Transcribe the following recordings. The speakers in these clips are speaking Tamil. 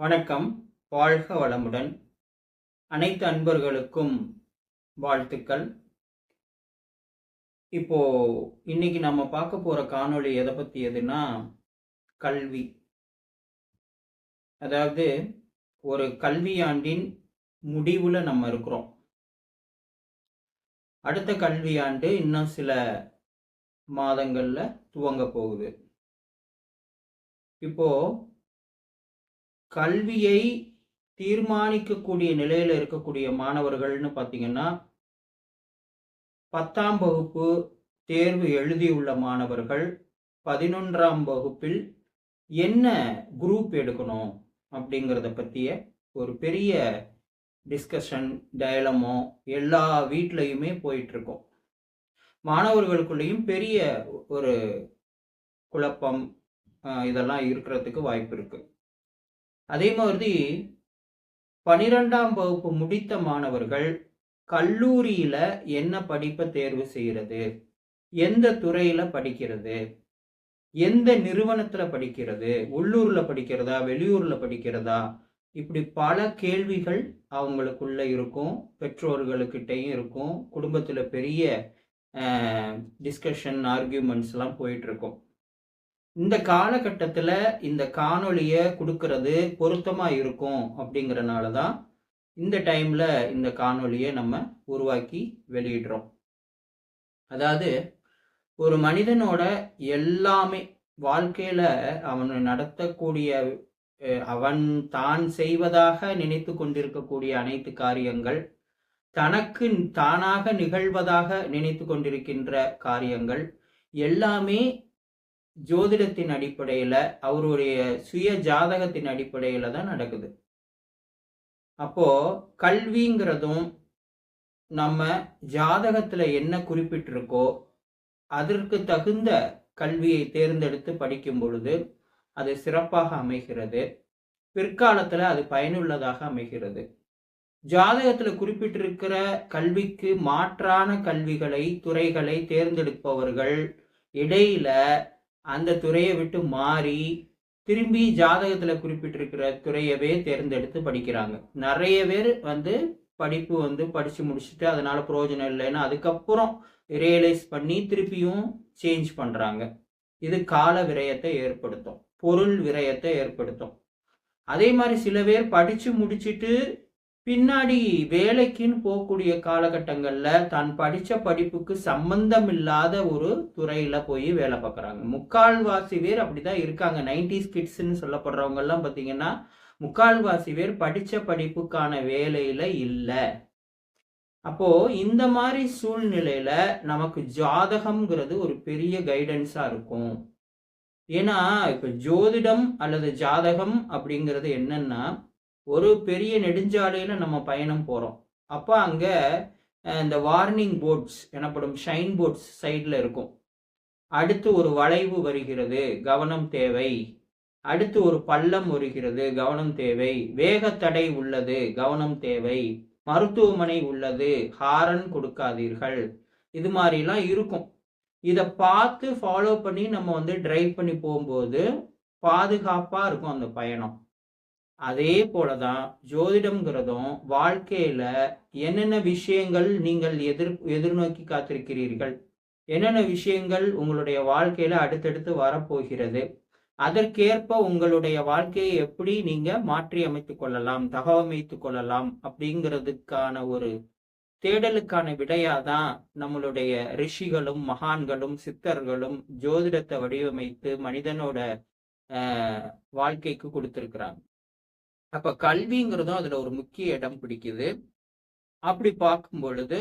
வணக்கம். வாழ்க வளமுடன். அனைத்து அன்பர்களுக்கும் வாழ்த்துக்கள். இப்போ இன்னைக்கு நம்ம பார்க்க போற காணொளி எதை பத்தி எதுனா கல்வி. அதாவது ஒரு கல்வியாண்டின் முடிவுல நம்ம இருக்கிறோம். அடுத்த கல்வியாண்டு இன்னும் சில மாதங்கள்ல துவங்க போகுது. இப்போ கல்வியை தீர்மானிக்கக்கூடிய நிலையில் இருக்கக்கூடிய மாணவர்கள்னு பார்த்தீங்கன்னா பத்தாம் வகுப்பு தேர்வு எழுதியுள்ள மாணவர்கள் பதினொன்றாம் வகுப்பில் என்ன குரூப் எடுக்கணும் அப்படிங்கிறத பற்றிய ஒரு பெரிய டிஸ்கஷன் டயலமோ எல்லா வீட்லேயுமே போயிட்டுருக்கோம். மாணவர்களுக்குள்ளேயும் பெரிய ஒரு குழப்பம் இதெல்லாம் இருக்கிறதுக்கு வாய்ப்பு இருக்குது அதே மாதிரி பனிரெண்டாம் வகுப்பு முடித்த மாணவர்கள் கல்லூரியில் என்ன படிப்பை தேர்வு செய்கிறது எந்த துறையில் படிக்கிறது? எந்த நிறுவனத்தில் படிக்கிறது? உள்ளூரில் படிக்கிறதா? வெளியூரில் படிக்கிறதா? இப்படி பல கேள்விகள் அவங்களுக்குள்ள இருக்கும். பெற்றோர்களுக்கிட்டையும் இருக்கும். குடும்பத்தில் பெரிய டிஸ்கஷன் ஆர்கியூமெண்ட்ஸ்லாம் போயிட்டு இருக்கும். இந்த காலகட்டத்தில் இந்த காணொளியை கொடுக்கறது பொருத்தமாக இருக்கும் அப்படிங்கிறனால தான் இந்த டைமில் இந்த காணொளியை நம்ம உருவாக்கி வெளியிடுறோம். அதாவது ஒரு மனிதனோட எல்லாமே வாழ்க்கையில் அவன் நடத்தக்கூடிய அவன் தான் செய்வதாக நினைத்து கொண்டிருக்கக்கூடிய அனைத்து காரியங்கள் தனக்கு தானாக நிகழ்வதாக நினைத்து கொண்டிருக்கின்ற காரியங்கள் எல்லாமே ஜோதிடத்தின் அடிப்படையில் அவருடைய சுய ஜாதகத்தின் அடிப்படையில் தான் நடக்குது. அப்போ கல்விங்கிறதும் நம்ம ஜாதகத்தில் என்ன குறிப்பிட்டிருக்கோ அதற்கு தகுந்த கல்வியை தேர்ந்தெடுத்து படிக்கும் பொழுது அது சிறப்பாக அமைகிறது. பிற்காலத்தில் அது பயனுள்ளதாக அமைகிறது. ஜாதகத்தில் குறிப்பிட்டிருக்கிற கல்விக்கு மாற்றான கல்விகளை துறைகளை தேர்ந்தெடுப்பவர்கள் இடையில அந்த துறையை விட்டு மாறி திரும்பி ஜாதகத்தில் குறிப்பிட்டிருக்கிற துறையவே தேர்ந்தெடுத்து படிக்கிறாங்க. நிறைய பேர் வந்து படிப்பு வந்து படித்து முடிச்சுட்டு அதனால் பிரயோஜனம் இல்லைன்னு அதுக்கப்புறம் ரியலைஸ் பண்ணி திருப்பியும் சேஞ்ச் பண்ணுறாங்க இது கால விரயத்தை ஏற்படுத்தும். பொருள் விரயத்தை ஏற்படுத்தும். அதே மாதிரி சில பேர் படித்து முடிச்சிட்டு பின்னாடி வேலைக்குன்னு போகக்கூடிய காலகட்டங்களில் தான் படித்த படிப்புக்கு சம்பந்தம் இல்லாத ஒரு துறையில் போய் வேலை பார்க்குறாங்க முக்கால்வாசி பேர் அப்படி தான் இருக்காங்க. நைன்டிஸ் கிட்ஸ்ன்னு சொல்லப்படுறவங்கெல்லாம் பார்த்தீங்கன்னா முக்கால்வாசி பேர் படித்த படிப்புக்கான வேலையில் இல்லை. அப்போ இந்த மாதிரி சூழ்நிலையில் நமக்கு ஜாதகம்ங்கிறது ஒரு பெரிய கைடன்ஸாக இருக்கும். ஏன்னா இப்போ ஜோதிடம் அல்லது ஜாதகம் அப்படிங்கிறது என்னென்னா ஒரு பெரிய நெடுஞ்சாலையில் நம்ம பயணம் போகிறோம் அப்போ அங்கே இந்த வார்னிங் போர்ட்ஸ் எனப்படும் ஷைன் போர்ட்ஸ் சைடில் இருக்கும். அடுத்து ஒரு வளைவு வருகிறது கவனம் தேவை. அடுத்து ஒரு பள்ளம் வருகிறது கவனம் தேவை. வேகத்தடை உள்ளது கவனம் தேவை. மருத்துவமனை உள்ளது ஹாரன் கொடுக்காதீர்கள். இது மாதிரிலாம் இருக்கும். இதை பார்த்து ஃபாலோ பண்ணி நம்ம வந்து டிரைவ் பண்ணி போகும்போது பாதுகாப்பாக இருக்கும் அந்த பயணம். அதே போலதான் ஜோதிடம்ங்கிறதும் வாழ்க்கையில என்னென்ன விஷயங்கள் நீங்கள் எதிர் எதிர்நோக்கி காத்திருக்கிறீர்கள்? என்னென்ன விஷயங்கள் உங்களுடைய வாழ்க்கையில அடுத்தடுத்து வரப்போகிறது? அதற்கேற்ப உங்களுடைய வாழ்க்கையை எப்படி நீங்க மாற்றி அமைத்து கொள்ளலாம் தகவமைத்து கொள்ளலாம் அப்படிங்கிறதுக்கான ஒரு தேடலுக்கான விடையாதான் நம்மளுடைய ரிஷிகளும் மகான்களும் சித்தர்களும் ஜோதிடத்தை வடிவமைத்து மனிதனோட வாழ்க்கைக்கு கொடுத்திருக்கிறாங்க. அப்ப கல்விங்கிறதும் அதுல ஒரு முக்கிய இடம் பிடிக்குது. அப்படி பார்க்கும் பொழுது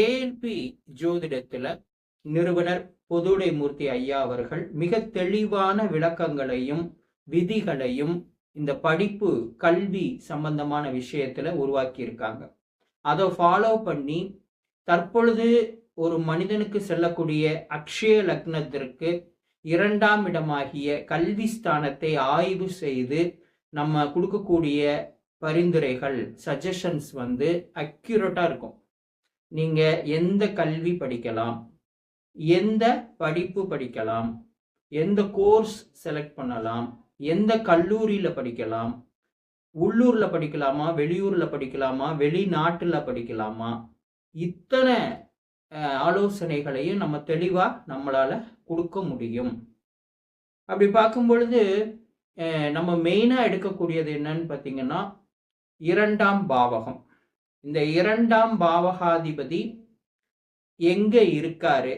ஏஎல்பி ஜோதிடத்துல நிறுவனர் பொதுடை மூர்த்தி ஐயா அவர்கள் மிக தெளிவான விளக்கங்களையும் விதிகளையும் இந்த படிப்பு கல்வி சம்பந்தமான விஷயத்துல உருவாக்கி இருக்காங்க அதை ஃபாலோ பண்ணி தற்பொழுது ஒரு மனிதனுக்கு செல்லக்கூடிய அக்ஷய லக்னத்திற்கு இரண்டாம் இடமாகிய கல்வி ஸ்தானத்தை ஆய்வு செய்து நம்ம கொடுக்கக்கூடிய பரிந்துரைகள் சஜஷன்ஸ் வந்து அக்யூரேட்டாக இருக்கும். நீங்கள் எந்த கல்வி படிக்கலாம் எந்த படிப்பு படிக்கலாம் எந்த கோர்ஸ் செலக்ட் பண்ணலாம் எந்த கல்லூரியில் படிக்கலாம் உள்ளூரில் படிக்கலாமா வெளியூரில் படிக்கலாமா வெளிநாட்டில் படிக்கலாமா இத்தனை ஆலோசனைகளையும் நம்ம தெளிவாக நம்மளால கொடுக்க முடியும். அப்படி பார்க்கும் பொழுது நம்ம மெயினாக எடுக்கக்கூடியது என்னன்னு பார்த்தீங்கன்னா இரண்டாம் பாவகம். இந்த இரண்டாம் பாவகாதிபதி எங்கே இருக்காரு?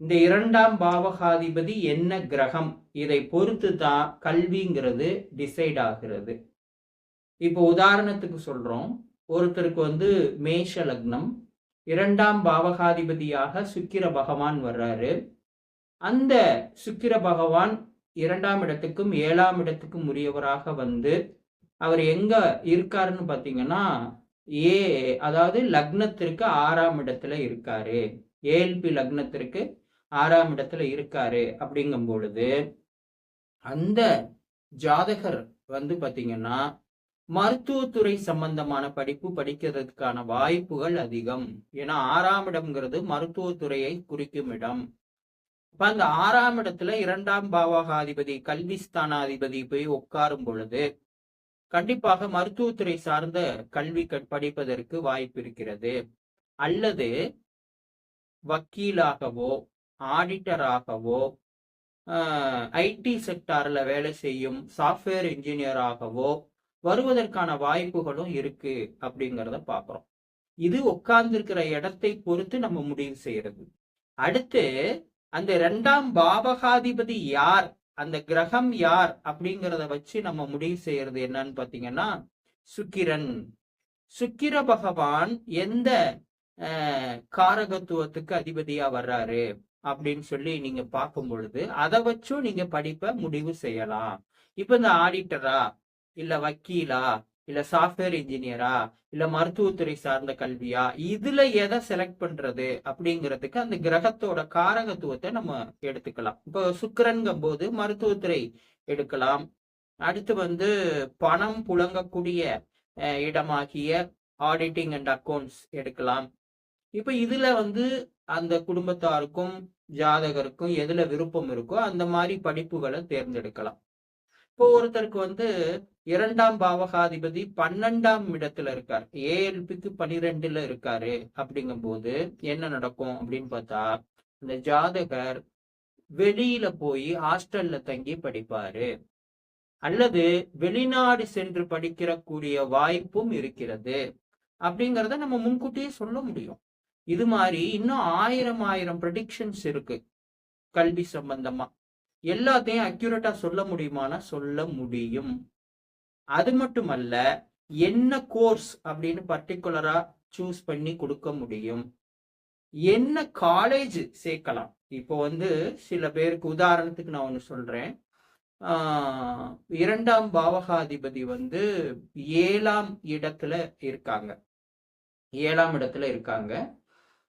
இந்த இரண்டாம் பாவகாதிபதி என்ன கிரகம்? இதை பொறுத்து தான் கல்விங்கிறது டிசைட் ஆகிறது. இப்போ உதாரணத்துக்கு சொல்கிறோம் ஒருத்தருக்கு வந்து மேஷ லக்னம். இரண்டாம் பாவகாதிபதியாக சுக்கிர பகவான் வர்றாரு. அந்த சுக்கிர பகவான் இரண்டாம் இடத்துக்கும் ஏழாம் இடத்துக்கும் உரியவராக வந்து அவர் எங்க இருக்காருன்னு பார்த்தீங்கன்னா ஏ அதாவது லக்னத்திற்கு ஆறாம் இடத்துல இருக்காரு. ஏஎல்பி லக்னத்திற்கு ஆறாம் இடத்துல இருக்காரு அப்படிங்கும் பொழுது அந்த ஜாதகர் வந்து பார்த்தீங்கன்னா மருத்துவத்துறை சம்பந்தமான படிப்பு படிக்கிறதுக்கான வாய்ப்புகள் அதிகம். ஏன்னா ஆறாம் இடம்ங்கிறது மருத்துவத்துறையை குறிக்கும் இடம். இப்ப அந்த ஆறாம் இடத்துல இரண்டாம் பாவகாதிபதி கல்வி ஸ்தானாதிபதி போய் உட்காரும் பொழுது கண்டிப்பாக மருத்துவத்துறை சார்ந்த கல்வி படிப்பதற்கு வாய்ப்பு இருக்கிறது. அல்லது வக்கீலாகவோ ஆடிட்டராகவோ ஐடி செக்டார்ல வேலை செய்யும் சாஃப்ட்வேர் இன்ஜினியராகவோ வருவதற்கான வாய்ப்புகளும் இருக்கு அப்படிங்கிறத பாக்குறோம். இது உட்கார்ந்துருக்கிற இடத்தை பொறுத்து நம்ம முடிவு செய்யறது. அடுத்து அந்த இரண்டாம் பாவகாதிபதி யார்? அந்த கிரகம் யார்? அப்படிங்கிறத வச்சு நம்ம முடிவு செய்யறது என்னன்னு பாத்தீங்கன்னா சுக்கிரன். சுக்கிர பகவான் எந்த காரகத்துவத்துக்கு அதிபதியா வர்றாரு? அப்படின்னு சொல்லி நீங்க பார்க்கும் பொழுது அதை வச்சும் நீங்க படிப்பை முடிவு செய்யலாம். இப்ப இந்த ஆடிட்டரா? இல்ல வக்கீலா? இல்ல சாஃப்ட்வேர் இன்ஜினியரா இல்ல மருத்துவத்துறை சார்ந்த கல்வியா இதுல எதை செலக்ட் பண்றது அப்படிங்கிறதுக்கு அந்த கிரகத்தோட காரகத்துவத்தை நம்ம எடுத்துக்கலாம். இப்போ சுக்கரன்கும் போது மருத்துவத்துறை எடுக்கலாம். அடுத்து வந்து பணம் புழங்கக்கூடிய அஹ், இடமாகிய ஆடிட்டிங் அண்ட் அக்கவுண்ட்ஸ் எடுக்கலாம். இப்போ இதுல வந்து அந்த குடும்பத்தாருக்கும் ஜாதகருக்கும் எதுல விருப்பம் இருக்கோ அந்த மாதிரி படிப்புகளை தேர்ந்தெடுக்கலாம். இப்போ ஒருத்தருக்கு வந்து இரண்டாம் பாவகாதிபதி பன்னெண்டாம் இடத்துல இருக்கார். ஏஎல்பிக்கு பனிரெண்டுல இருக்காரு அப்படிங்கும் போது என்ன நடக்கும் அப்படின்னு பார்த்தா இந்த ஜாதகர் வெளியில போய் ஹாஸ்டல்ல தங்கி படிப்பாரு. அல்லது வெளிநாடு சென்று படிக்கிற கூடிய வாய்ப்பும் இருக்கிறது அப்படிங்கிறத நம்ம முன்கூட்டியே சொல்ல முடியும். இது மாதிரி இன்னும் ஆயிரம் ஆயிரம் ப்ரடிக்ஷன்ஸ் இருக்கு. கல்வி சம்பந்தமா. எல்லாத்தையும் அக்யூரேட்டா சொல்ல முடியுமானா சொல்ல முடியும். அது மட்டுமல்ல என்ன கோர்ஸ் அப்படின்னு பர்டிகுலரா சூஸ் பண்ணி கொடுக்க முடியும்? என்ன காலேஜ் சேர்க்கலாம்? இப்போ வந்து சில பேருக்கு உதாரணத்துக்கு நான் ஒன்று சொல்றேன். ஆஹ் இரண்டாம் பாவகாதிபதி வந்து ஏழாம் இடத்துல இருக்காங்க. ஏழாம் இடத்துல இருக்காங்க.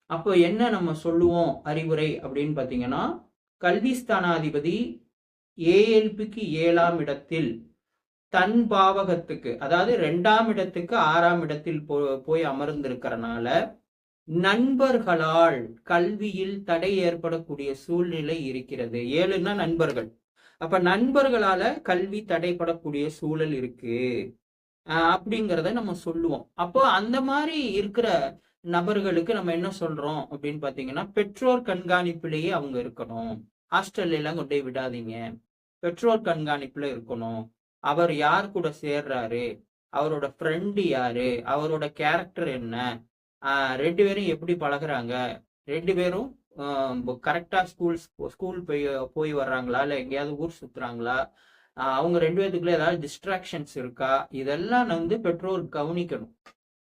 அப்போ என்ன நம்ம சொல்லுவோம் அறிவுரை அப்படின்னு பார்த்தீங்கன்னா கல்வி ஸ்தானாதிபதி ஏஎல்பிக்கு ஏழாம் இடத்தில் தன் பாவகத்துக்கு அதாவது ரெண்டாம் இடத்துக்கு ஆறாம் இடத்தில் போ போய் அமர்ந்திருக்கிறனால நண்பர்களால் கல்வியில் தடை ஏற்படக்கூடிய சூழ்நிலை இருக்கிறது. ஏழுன்னா நண்பர்கள். அப்ப நண்பர்களால கல்வி தடைப்படக்கூடிய சூழல் இருக்கு. அப்படிங்கிறத நம்ம சொல்லுவோம். அப்போ அந்த மாதிரி இருக்கிற நபர்களுக்கு நம்ம என்ன சொல்றோம் அப்படின்னு பாத்தீங்கன்னா பெற்றோர் கண்காணிப்பிலேயே அவங்க இருக்கணும். ஹாஸ்டல்ல எல்லாம் கொண்டு போய் விடாதீங்க. பெற்றோர் கண்காணிப்புல இருக்கணும். அவர் யார் கூட சேர்றாரு? அவரோட ஃப்ரெண்டு யாரு? அவரோட கேரக்டர் என்ன? ரெண்டு பேரும் எப்படி பழகுறாங்க? ரெண்டு பேரும் கரெக்டா ஸ்கூல் ஸ்கூல் போய் போய் வர்றாங்களா? இல்லை எங்கேயாவது ஊர் சுத்துறாங்களா? அவங்க ரெண்டு பேத்துக்குள்ள ஏதாவது டிஸ்ட்ராக்ஷன்ஸ் இருக்கா? இதெல்லாம் வந்து பெற்றோர் கவனிக்கணும்.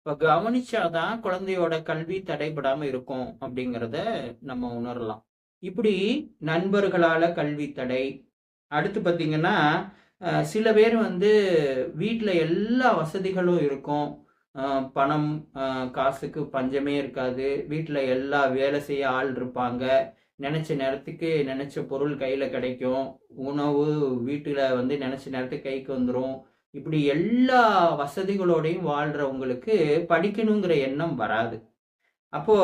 இப்போ கவனிச்சாதான் குழந்தையோட கல்வி தடைபடாம இருக்கும் அப்படிங்கிறத நம்ம உணரலாம். இப்படி நண்பர்களால கல்வி தடை. அடுத்து பார்த்தீங்கன்னா சில பேர் வந்து வீட்டில் எல்லா வசதிகளும் இருக்கும். பணம் காசுக்கு பஞ்சமே இருக்காது. வீட்டில் எல்லா வேலை செய்ய ஆள் இருப்பாங்க. நினச்ச நேரத்துக்கு நினச்ச பொருள் கையில் கிடைக்கும். உணவு வீட்டில் வந்து நினச்ச நேரத்துக்கு கைக்கு வந்துடும் இப்படி எல்லா வசதிகளோடையும் வாழ்கிறவங்களுக்கு படிக்கணுங்கிற எண்ணம் வராது. அப்போ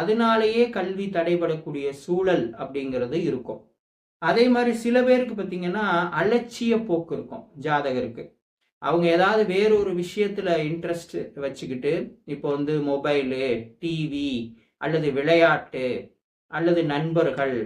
அதனாலேயே கல்வி தடைபடக்கூடிய சூழல் அப்படிங்கிறது இருக்கும். அதே மாதிரி சில பேருக்கு பார்த்தீங்கன்னா அலட்சிய போக்கு இருக்கும் ஜாதகருக்கு. அவங்க ஏதாவது வேறொரு விஷயத்துல இன்ட்ரெஸ்ட் வச்சுக்கிட்டு இப்போ வந்து மொபைலு டிவி அல்லது விளையாட்டு அல்லது நண்பர்கள்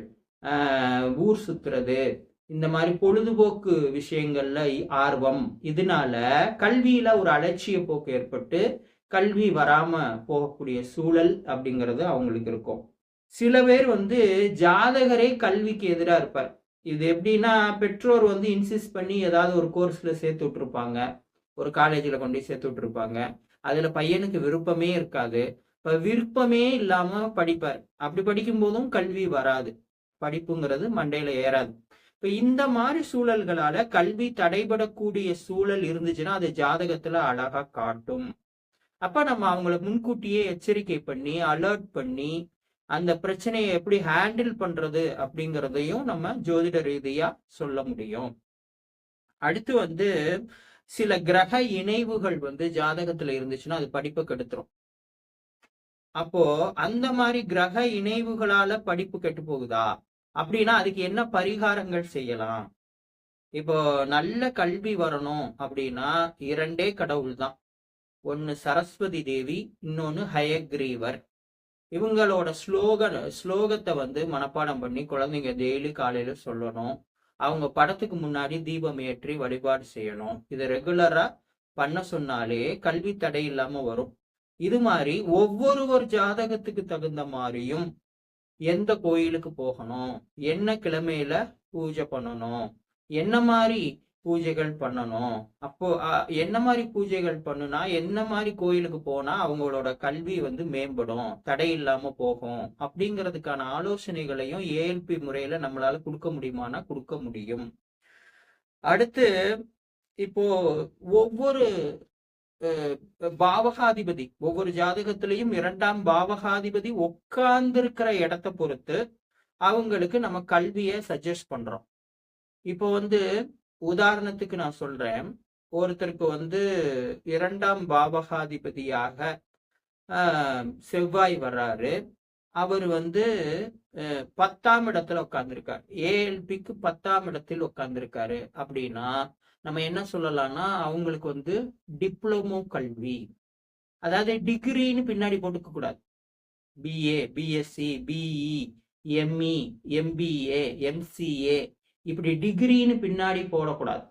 ஊர் சுத்துறது இந்த மாதிரி பொழுதுபோக்கு விஷயங்கள்ல ஆர்வம். இதனால கல்வியில ஒரு அலட்சிய போக்கு ஏற்பட்டு கல்வி வராம போகக்கூடிய சூழல் அப்படிங்கிறது அவங்களுக்கு இருக்கும். சில பேர் வந்து ஜாதகரே கல்விக்கு எதிராக இருப்பார். இது எப்படின்னா பெற்றோர் வந்து இன்சிஸ்ட் பண்ணி ஏதாவது ஒரு கோர்ஸ்ல சேர்த்து விட்டுருப்பாங்க. ஒரு காலேஜில் கொண்டு போய் சேர்த்து விட்டுருப்பாங்க. அதுல பையனுக்கு விருப்பமே இருக்காது. இப்போ விருப்பமே இல்லாம படிப்பார். அப்படி படிக்கும் போதும் கல்வி வராது. படிப்புங்கிறது மண்டையில ஏறாது. இப்ப இந்த மாதிரி சூழல்களால கல்வி தடைபடக்கூடிய சூழல் இருந்துச்சுன்னா அது ஜாதகத்துல அழகா காட்டும். அப்ப நம்ம அவங்கள முன்கூட்டியே எச்சரிக்கை பண்ணி அலர்ட் பண்ணி அந்த பிரச்சனையை எப்படி ஹேண்டில் பண்றது அப்படிங்கிறதையும் நம்ம ஜோதிட ரீதியா சொல்ல முடியும். அடுத்து வந்து சில கிரக இணைவுகள் வந்து ஜாதகத்துல இருந்துச்சுன்னா அது படிப்பை கெடுத்துரும் அப்போ அந்த மாதிரி கிரக இணைவுகளால படிப்பு கெட்டு போகுதா? அப்படின்னா அதுக்கு என்ன பரிகாரங்கள் செய்யலாம்? இப்போ நல்ல கல்வி வரணும் அப்படின்னா இரண்டே கடவுள் தான் ஒன்று சரஸ்வதி தேவி இன்னொன்று ஹயக்ரீவர். இவங்களோட ஸ்லோக ஸ்லோகத்தை வந்து மனப்பாடம் பண்ணி குழந்தைங்க டெய்லி காலையில சொல்லணும். அவங்க படத்துக்கு முன்னாடி தீபம் ஏற்றி வழிபாடு செய்யணும். இதை ரெகுலரா பண்ண சொன்னாலே கல்வி தடை இல்லாம வரும். இது மாதிரி ஒவ்வொருவர் ஜாதகத்துக்கு தகுந்த மாதிரியும் எந்த கோயிலுக்கு போகணும்? என்ன கிழமையில பூஜை பண்ணணும்? என்ன மாதிரி பூஜைகள் பண்ணணும்? அப்போ என்ன மாதிரி பூஜைகள் பண்ணுனா என்ன மாதிரி கோயிலுக்கு போனா அவங்களோட கல்வி வந்து மேம்படும் தடை இல்லாம போகும் அப்படிங்கிறதுக்கான ஆலோசனைகளையும் ஏஎல்பி முறையில நம்மளால கொடுக்க முடியுமானா கொடுக்க முடியும். அடுத்து இப்போ ஒவ்வொரு பாவகாதிபதி. ஒவ்வொரு ஜாதகத்திலையும் இரண்டாம் பாவகாதிபதி உட்கார்ந்திருக்கிற இடத்தை பொறுத்து அவங்களுக்கு நம்ம கல்வியை சஜஸ்ட் பண்றோம். இப்போ வந்து உதாரணத்துக்கு நான் சொல்றேன். ஒருத்தருக்கு வந்து இரண்டாம் பாவகாதிபதியாக ஆஹ், செவ்வாய் வர்றாரு. அவர் வந்து அஹ், பத்தாம் இடத்துல உட்கார்ந்துருக்காரு. ஏஎல்பிக்கு பத்தாம் இடத்தில் உட்காந்துருக்காரு அப்படின்னா நம்ம என்ன சொல்லலாம்னா அவங்களுக்கு வந்து டிப்ளமோ கல்வி. அதாவது டிகிரின்னு பின்னாடி போட்டுக்க கூடாது. BA BSc BE ME MBA MCA இப்படி டிகிரின்னு பின்னாடி போடக்கூடாது.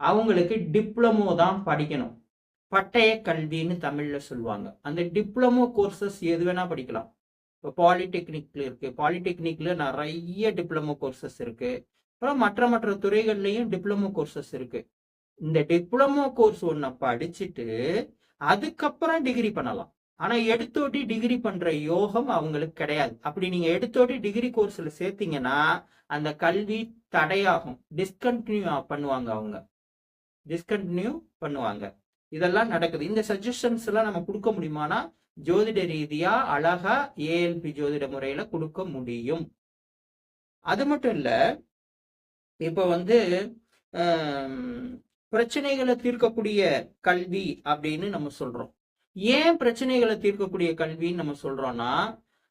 அவங்களுக்கு டிப்ளமோ தான் படிக்கணும். பட்டய கல்வின்னு தமிழில் சொல்லுவாங்க. அந்த டிப்ளமோ கோர்சஸ் எது வேணா படிக்கலாம். இப்போ பாலிடெக்னிக்ல இருக்கு. பாலிடெக்னிக்ல நிறைய டிப்ளமோ கோர்சஸ் இருக்கு. அப்புறம் மற்ற மற்ற துறைகள்லேயும் டிப்ளமோ கோர்சஸ் இருக்கு. இந்த டிப்ளமோ கோர்ஸ் ஒன்ன படிச்சுட்டு அதுக்கப்புறம் டிகிரி பண்ணலாம். ஆனா எடுத்தோட்டி டிகிரி பண்ற யோகம் அவங்களுக்கு கிடையாது. அப்படி நீங்க எடுத்தோட்டி டிகிரி கோர்ஸ்ல சேர்த்தீங்கன்னா அந்த கல்வி தடையாகும். டிஸ்கண்டினியூ பண்ணுவாங்க அவங்க. டிஸ்கண்டினியூ பண்ணுவாங்க. இதெல்லாம் நடக்குது. இந்த சஜஷன்ஸ் எல்லாம் நம்ம கொடுக்க முடியுமானா ஜோதிட ரீதியா அழகா ஏஎல்பி ஜோதிட முறையில கொடுக்க முடியும். அது மட்டும் இல்ல இப்ப வந்து பிரச்சனைகளை தீர்க்கக்கூடிய கல்வி அப்படின்னு நம்ம சொல்றோம். ஏன் பிரச்சனைகளை தீர்க்கக்கூடிய கல்வின்னு நம்ம சொல்றோம்னா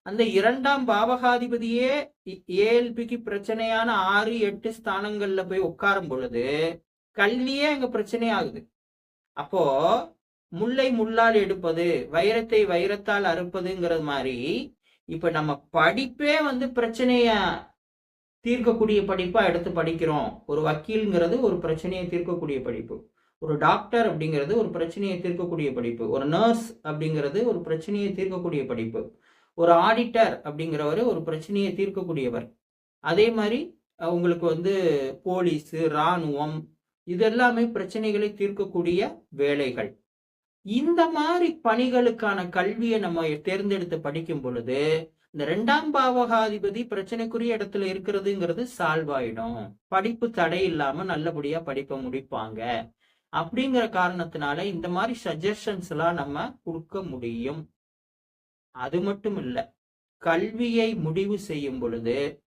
அந்த இரண்டாம் பாவகாதிபதியே ஏஎல்பிக்கு பிரச்சனையான ஆறு எட்டு ஸ்தானங்கள்ல போய் உட்காரும் பொழுது கல்வியே அங்க பிரச்சனை ஆகுது. அப்போ முல்லை முள்ளால் எடுப்பது வைரத்தை வைரத்தால் அறுப்பதுங்கிறது மாதிரி இப்ப நம்ம படிப்பே வந்து பிரச்சனைய தீர்க்கக்கூடிய படிப்பாக எடுத்து படிக்கிறோம். ஒரு வக்கீல்ங்கிறது ஒரு பிரச்சனையை தீர்க்கக்கூடிய படிப்பு. ஒரு டாக்டர் அப்படிங்கிறது ஒரு பிரச்சனையை தீர்க்கக்கூடிய படிப்பு. ஒரு நர்ஸ் அப்படிங்கிறது ஒரு பிரச்சனையை தீர்க்கக்கூடிய படிப்பு. ஒரு ஆடிட்டர் அப்படிங்கிறவர் ஒரு பிரச்சனையை தீர்க்கக்கூடியவர். அதே மாதிரி உங்களுக்கு வந்து போலீஸ் இராணுவம் இதெல்லாமே பிரச்சனைகளை தீர்க்கக்கூடிய வேலைகள். இந்த மாதிரி பணிகளுக்கான கல்வியை நம்ம தேர்ந்தெடுத்து படிக்கும் பொழுது இந்த ரெண்டாம் பாவகாதிபதி பிரச்சனைக்குரிய இடத்துல இருக்கிறதுங்கிறது சால்வ் ஆயிடும் படிப்பு தடை இல்லாம நல்லபடியா படிப்பை முடிப்பாங்க. அப்படிங்கிற காரணத்தினால இந்த மாதிரி சஜஷன்ஸ் எல்லாம் நம்ம கொடுக்க முடியும். அது மட்டும் இல்ல கல்வியை முடிவு செய்யும் பொழுது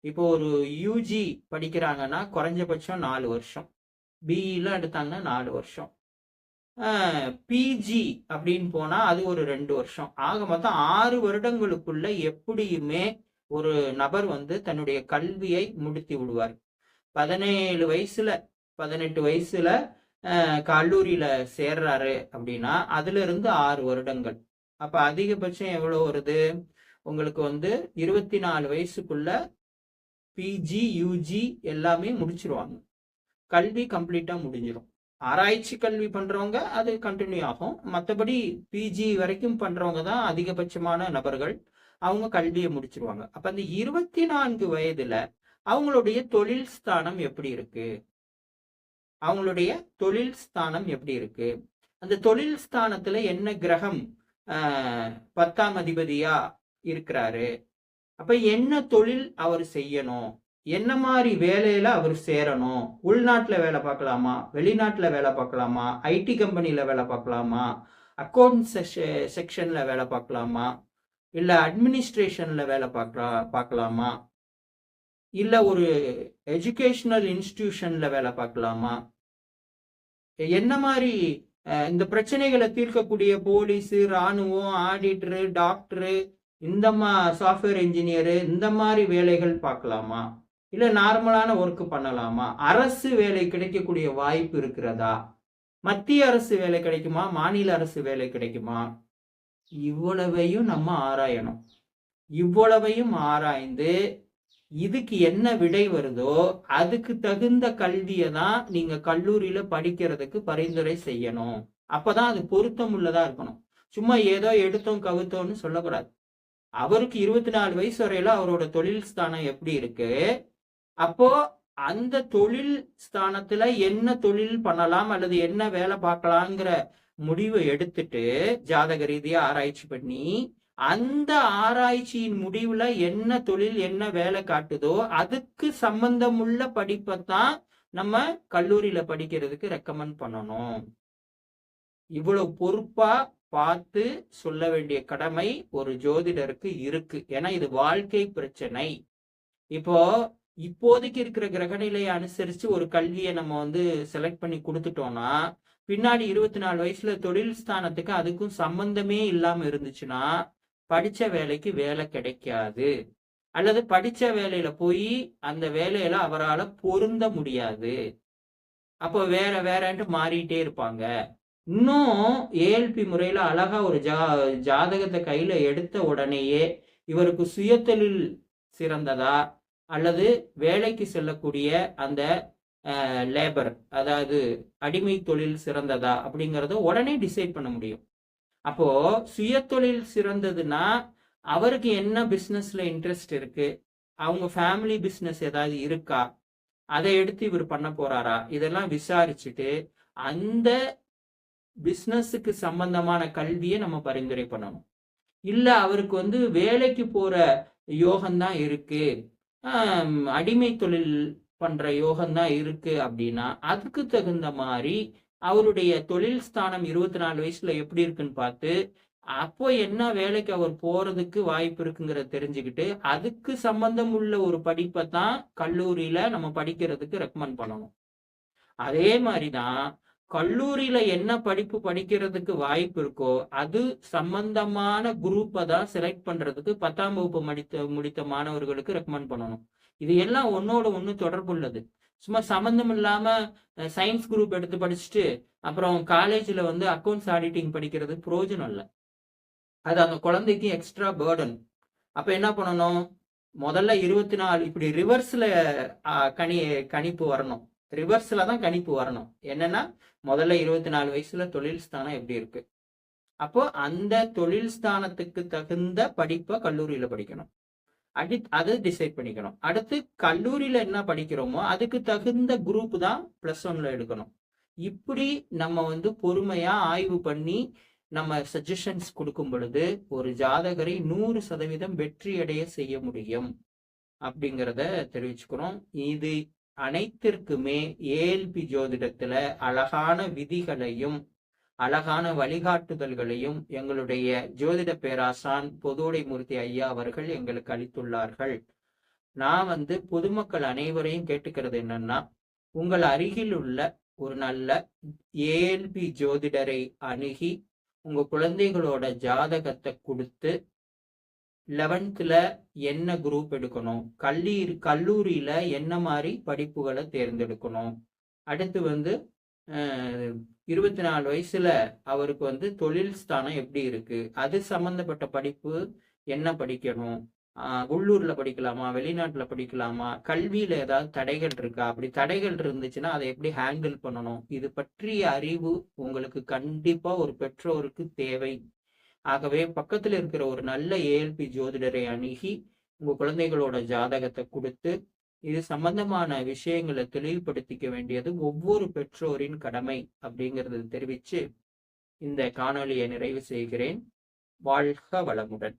இப்போ ஒரு யூஜி படிக்கிறாங்கன்னா குறைஞ்சபட்சம் நாலு வருஷம். பிஇலாம் எடுத்தாங்கன்னா நாலு வருஷம். பிஜி அப்படின்னு போனா அது ஒரு ரெண்டு வருஷம். ஆக மொத்தம் ஆறு வருடங்களுக்குள்ள எப்படியுமே ஒரு நபர் வந்து தன்னுடைய கல்வியை முடித்து விடுவார். பதினேழு வயசுல பதினெட்டு வயசுல கல்லூரியில சேர்றாரு அப்படின்னா அதுல இருந்து ஆறு வருடங்கள். அப்ப அதிகபட்சம் எவ்வளவு வருது? உங்களுக்கு வந்து இருபத்தி நாலு வயசுக்குள்ள பிஜி யூஜி எல்லாமே முடிச்சிருவாங்க. கல்வி கம்ப்ளீட்டா முடிஞ்சிடும் ஆராய்ச்சி கல்வி பண்றவங்க அது கண்டினியூ ஆகும். மற்றபடி பிஜி வரைக்கும் பண்றவங்க தான் அதிகபட்சமான நபர்கள். அவங்க கல்வியை முடிச்சிருவாங்க. அப்ப அந்த இருபத்தி நான்கு வயதுல அவங்களுடைய தொழில் ஸ்தானம் எப்படி இருக்கு? அவங்களுடைய தொழில் ஸ்தானம் எப்படி இருக்கு? அந்த தொழில் ஸ்தானத்துல என்ன கிரகம் ஆஹ், பத்தாம் அதிபதியா இருக்கிறாரு? அப்ப என்ன தொழில் அவர் செய்யணும்? என்ன மாதிரி வேலையில அவர் சேரணும்? உள்நாட்டில் வேலை பார்க்கலாமா? வெளிநாட்டில் வேலை பார்க்கலாமா? ஐடி கம்பெனியில் வேலை பார்க்கலாமா? அக்கௌண்ட் செக்ஷனில் வேலை பார்க்கலாமா? இல்லை அட்மினிஸ்ட்ரேஷனில் வேலை பார்க்கலாம் பார்க்கலாமா? இல்லை ஒரு எஜுகேஷனல் இன்ஸ்டிடியூஷனில் வேலை பார்க்கலாமா? என்ன மாதிரி இந்த பிரச்சனைகளை தீர்க்கக்கூடிய போலீஸு ராணுவம் ஆடிட்ரு டாக்டரு இந்த மா சாஃப்ட்வேர் இன்ஜினியரு இந்த மாதிரி வேலைகள் பார்க்கலாமா? இல்லை நார்மலான ஒர்க்கு பண்ணலாமா? அரசு வேலை கிடைக்கக்கூடிய வாய்ப்பு இருக்கிறதா? மத்திய அரசு வேலை கிடைக்குமா? மாநில அரசு வேலை கிடைக்குமா? இவ்வளவையும் நம்ம ஆராயணும். இவ்வளவையும் ஆராய்ந்து இதுக்கு என்ன விடை வருதோ அதுக்கு தகுந்த கல்வியை தான் நீங்க கல்லூரியில படிக்கிறதுக்கு பரிந்துரை செய்யணும். அப்பதான் அது பொருத்தம் உள்ளதா இருக்கணும். சும்மா ஏதோ எடுத்தோம் கவுத்தோம்னு சொல்லக்கூடாது. அவருக்கு இருபத்தி நாலு வயசு வரையில அவரோட தொழில் ஸ்தானம் எப்படி இருக்கு? அப்போ அந்த தொழில் ஸ்தானத்துல என்ன தொழில் பண்ணலாம் அல்லது என்ன வேலை பார்க்கலாங்கிற முடிவை எடுத்துட்டு ஜாதக ரீதியா ஆராய்ச்சி பண்ணி அந்த ஆராய்ச்சியின் முடிவுல என்ன தொழில் என்ன வேலை காட்டுதோ அதுக்கு சம்பந்தமுள்ள படிப்பை தான் நம்ம கல்லூரியில படிக்கிறதுக்கு ரெக்கமெண்ட் பண்ணணும். இவ்வளவு பொறுப்பா பார்த்து சொல்ல வேண்டிய கடமை ஒரு ஜோதிடருக்கு இருக்கு. ஏன்னா இது வாழ்க்கை பிரச்சனை. இப்போ இப்போதைக்கு இருக்கிற கிரகநிலையை அனுசரிச்சு ஒரு கல்வியை நம்ம வந்து செலக்ட் பண்ணி கொடுத்துட்டோம்னா பின்னாடி இருபத்தி நாலு வயசுல தொழில் ஸ்தானத்துக்கு அதுக்கும் சம்பந்தமே இல்லாம இருந்துச்சுன்னா படிச்ச வேலைக்கு வேலை கிடைக்காது. அல்லது படிச்ச வேலையில போய் அந்த வேலையில அவரால் பொருந்த முடியாது. அப்போ வேற வேறன்ட்டு மாறிட்டே இருப்பாங்க. இன்னும் ஏஎல்பி முறையில அழகா ஒரு ஜா ஜாதகத்தை கையில எடுத்த உடனேயே இவருக்கு சுயத்தொழில் சிறந்ததா? அல்லது வேலைக்கு செல்லக்கூடிய அந்த லேபர் அதாவது அடிமை தொழில் சிறந்ததா அப்படிங்கிறத உடனே டிசைட் பண்ண முடியும். அப்போ சுயதொழில் சிறந்ததுன்னா அவருக்கு என்ன பிஸ்னஸ்ல இன்ட்ரெஸ்ட் இருக்கு? அவங்க ஃபேமிலி பிஸ்னஸ் ஏதாவது இருக்கா? அதை எடுத்து இவர் பண்ண போறாரா? இதெல்லாம் விசாரிச்சுட்டு அந்த பிஸ்னஸுக்கு சம்பந்தமான கல்வியை நம்ம பரிந்துரை பண்ணணும். இல்ல அவருக்கு வந்து வேலைக்கு போற யோகம்தான் இருக்கு. அடிமை தொழில் பண்ற யோகம்தான் இருக்கு அப்படின்னா அதுக்கு தகுந்த மாதிரி அவருடைய தொழில் ஸ்தானம் இருபத்தி நாலு வயசுல எப்படி இருக்குன்னு பார்த்து அப்போ என்ன வேலைக்கு அவர் போறதுக்கு வாய்ப்பு இருக்குங்கிறத தெரிஞ்சுக்கிட்டு அதுக்கு சம்பந்தம் உள்ள ஒரு படிப்பை தான் கல்லூரியில நம்ம படிக்கிறதுக்கு ரெக்கமெண்ட் பண்ணணும். அதே மாதிரிதான் கல்லூரியில என்ன படிப்பு படிக்கிறதுக்கு வாய்ப்பு இருக்கோ அது சம்பந்தமான குரூப்பை தான் செலக்ட் பண்றதுக்கு பத்தாம் வகுப்பு முடித்த முடித்த மாணவர்களுக்கு ரெக்கமெண்ட் பண்ணணும். இது எல்லாம் ஒன்னோட ஒன்று தொடர்புள்ளது சும்மா சம்மந்தம் இல்லாம சயின்ஸ் குரூப் எடுத்து படிச்சுட்டு அப்புறம் காலேஜில் வந்து அக்கௌண்ட்ஸ் ஆடிட்டிங் படிக்கிறது பிரயோஜனம் இல்லை. அது அந்த குழந்தைக்கு எக்ஸ்ட்ரா பேர்டன் அப்போ என்ன பண்ணணும்? முதல்ல இருபத்தி நாலு இப்படி ரிவர்ஸில் கணி கணிப்பு வரணும். ரிவர்ஸில் தான் கணிப்பு வரணும். என்னன்னா முதல்ல இருபத்தி நாலு வயசுல தொழில் ஸ்தானம் எப்படி இருக்கு? அப்போ அந்த தொழில் ஸ்தானத்துக்கு தகுந்த படிப்பை கல்லூரியில படிக்கணும். அடி அதை டிசைட் பண்ணிக்கணும். அடுத்து கல்லூரியில என்ன படிக்கிறோமோ அதுக்கு தகுந்த குரூப் தான் பிளஸ் ஒன்ல எடுக்கணும். இப்படி நம்ம வந்து பொறுமையா ஆய்வு பண்ணி நம்ம சஜஷன்ஸ் கொடுக்கும் பொழுது ஒரு ஜாதகரை நூறு சதவீதம் வெற்றி அடைய செய்ய முடியும். அப்படிங்கிறத தெரிவிச்சுக்கிறோம். இது அனைத்திற்குமே ஏஎல்பி ஜோதிடத்துல அழகான விதிகளையும் அழகான வழிகாட்டுதல்களையும் எங்களுடைய ஜோதிட பேராசான் பொதுவுடைமூர்த்தி ஐயா அவர்கள் எங்களுக்கு அளித்துள்ளார்கள். நான் வந்து பொதுமக்கள் அனைவரையும் கேட்டுக்கிறது என்னன்னா உங்கள் அருகில் உள்ள ஒரு நல்ல ஏஎல்பி ஜோதிடரை அணுகி உங்க குழந்தைகளோட ஜாதகத்தை கொடுத்து லெவன்த்தில் என்ன குரூப் எடுக்கணும்? கல்லி கல்லூரியில் என்ன மாதிரி படிப்புகளை தேர்ந்தெடுக்கணும்? அடுத்து வந்து இருபத்தி நாலு வயசுல அவருக்கு வந்து தொழில் ஸ்தானம் எப்படி இருக்கு? அது சம்பந்தப்பட்ட படிப்பு என்ன படிக்கணும்? உள்ளூரில் உள்ளூர்ல படிக்கலாமா? வெளிநாட்டுல படிக்கலாமா? கல்வியில ஏதாவது தடைகள் இருக்கா? அப்படி தடைகள் இருந்துச்சுன்னா அதை எப்படி ஹேண்டில் பண்ணணும்? இது பற்றிய அறிவு உங்களுக்கு கண்டிப்பா ஒரு பெற்றோருக்கு தேவை. ஆகவே பக்கத்துல இருக்கிற ஒரு நல்ல ஏஎல்பி ஜோதிடரை அணுகி உங்க குழந்தைகளோட ஜாதகத்தை கொடுத்து இது சம்பந்தமான விஷயங்களை தெளிவுபடுத்திக்க வேண்டியது ஒவ்வொரு பெற்றோரின் கடமை அப்படிங்கறத தெரிவித்து இந்த காணொளியை நிறைவு செய்கிறேன். வாழ்க வளமுடன்.